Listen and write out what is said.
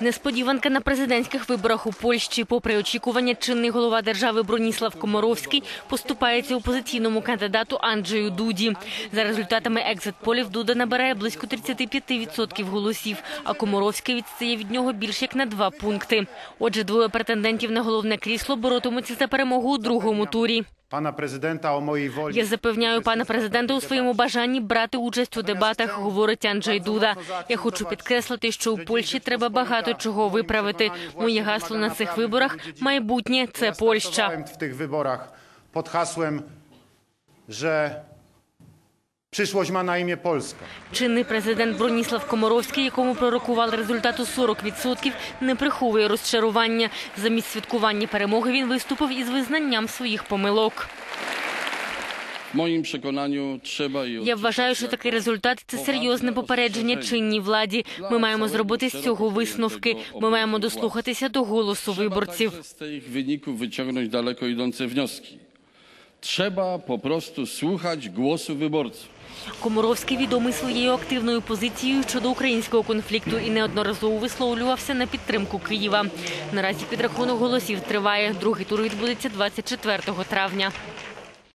Несподіванка на президентських виборах у Польщі. Попри очікування, чинний голова держави Броніслав Комаровський поступається опозиційному кандидату Анджею Дуді. За результатами екзит-полів Дуда набирає близько 35% голосів, а Комаровський відстає від нього більш як на два пункти. Отже, двоє претендентів на головне крісло боротимуться за перемогу у другому турі. Pana президента о моїй волі Я запевняю пана президента у своєму бажанні брати участь у дебатах, говорить Анджей Дуда. Я хочу підкреслити, що у Польщі треба багато чого виправити. Моє гасло на цих виборах майбутнє це Польща. В тих виборах під гаслом, że przyszłość ma na imię Polska. Чинний президент Броніслав Комаровський, якому пророкували результату 40%, не приховує розчарування. Замість святкування перемоги він виступив із визнанням своїх помилок. Przekonaniu trzeba i Я вважаю, що такий результат це серйозне попередження чинній владі. Ми маємо зробити з цього висновки. Ми маємо дослухатися до голосу виборців. z tych wyników wyciągnąć daleko idące wnioski. Trzeba po prostu słuchać głosu wyborców. Комаровський відомий своєю активною позицією щодо українського конфлікту і неодноразово висловлювався на підтримку Києва. Наразі підрахунок голосів триває. Другий тур відбудеться 24 травня.